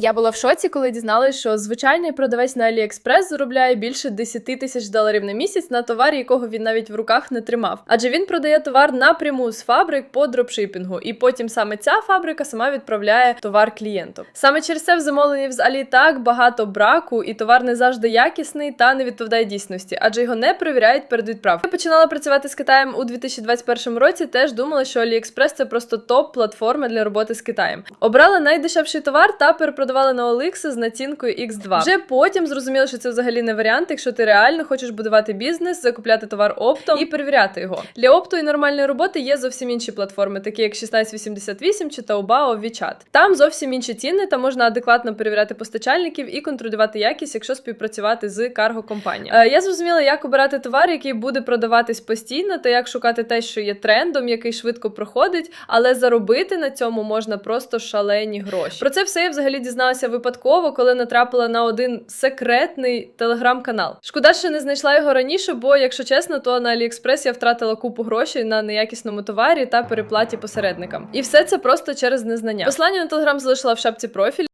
Я була в шоці, коли дізналась, що звичайний продавець на AliExpress заробляє більше 10 тисяч доларів на місяць на товарі, якого він навіть в руках не тримав. Адже він продає товар напряму з фабрик по дропшипінгу, і потім саме ця фабрика сама відправляє товар клієнту. Саме через це в замовленні з Алі так багато браку, і товар не завжди якісний та не відповідає дійсності, адже його не перевіряють перед відправкою. Я починала працювати з Китаєм у 2021 році. Теж думала, що AliExpress – це просто топ-платформа для роботи з Китаєм. Обрала найдешевший товар та перепродавала на OLX з націнкою X2. Вже потім зрозуміла, що це взагалі не варіант, якщо ти реально хочеш будувати бізнес, закупляти товар оптом і перевіряти його. Для опту і нормальної роботи є зовсім інші платформи, такі як 1688 чи Taobao, WeChat. Там зовсім інші ціни, та можна адекватно перевіряти постачальників і контролювати якість, якщо співпрацювати з карго компанією. Е, я зрозуміла, як обирати товар, який буде продаватись постійно, та як шукати те, що є трендом, який швидко проходить, але заробити на цьому можна просто шалені гроші. Про це все я взагалі дізналася випадково, коли натрапила на один секретний телеграм-канал. Шкода, що не знайшла його раніше, бо, якщо чесно, то на AliExpress я втратила купу грошей на неякісному товарі та переплаті посередникам. І все це просто через незнання. Послання на телеграм залишила в шапці профіль.